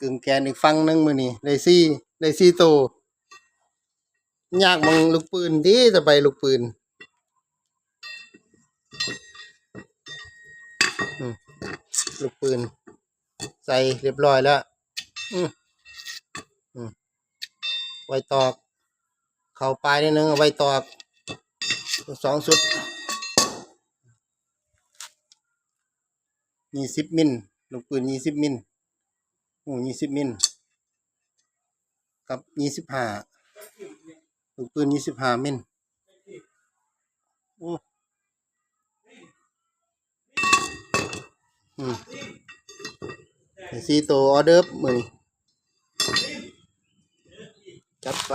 กึ่งแกนอีกฟังนึงมือนี้ได้ซี่ได้ซี่โตยากมึงลูกปืนดีจะไปลูกปืนลูกปืน ใส่เรียบร้อยแล้วไว้ตอก เข้าปลายนิดนึงไว้ตอกสองสุดยี่สิบมิลลูกปืนยี่สิบมิล โอ้ยี่สิบมิลกับยี่สิบห้าลูกปืนยี่สิบห้ามิลโอ้อืมสี่ตัวออเดอร์มือจัดไป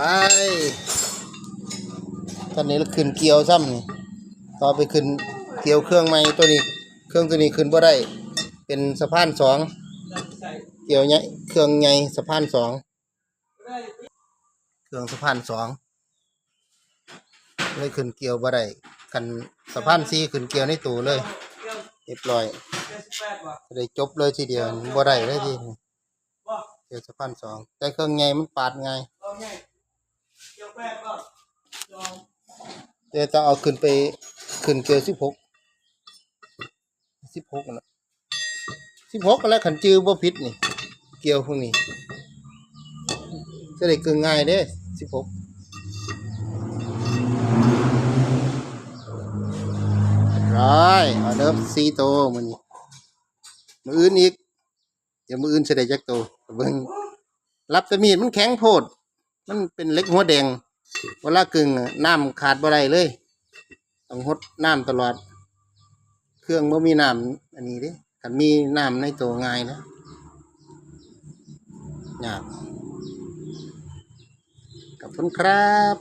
ตอนนี้เราขึ้นเกียวซ้ำนี่ต่อไปขึ้นเกียวเครื่องใหม่ตัวนี้ เครื่องตัวนี้ขึ้นบ่ได้ เป็นสะพานสอง เกี่ยวใหญ่เครื่องใหญ่สะพานสองเครื่องสะพานสองเลยขึ้นเกี่ยวบ่ได้คันสะพานสี่ขึ้นเกี่ยวในตู้เลยเรียบร้อยได้จบเลยทีเดียวบ่ได้เลยทีเกี่ยวสะพานสองแต่เครื่องใหญ่มันปาดไงเดี๋ยวจะเอาขึ้นไปขึ้นเกลือสิบหกสิบหกนะสิบหกแล้วขันจื้อบ่ผิดนี่ เกี่ยวพวกนี้จะได้กึ่งง่ายเด้สิบหกร้อยเอาเดิมสี่โตวมันนี่มืออื่นอีกเดี๋ยวมืออื่นจะได้จักโตวเบิ่งรับแต่มีดมันแข็งโพด มันเป็นเล็กหัวแดงเวลากึ่งน้ำขาดบ่ได้เลยต้องหดน้ำตลอด เครื่องบ่มีน้ำอันนี้ด้คันมีน้ำในตัวง่ายนะ ยากขอบคุณครับ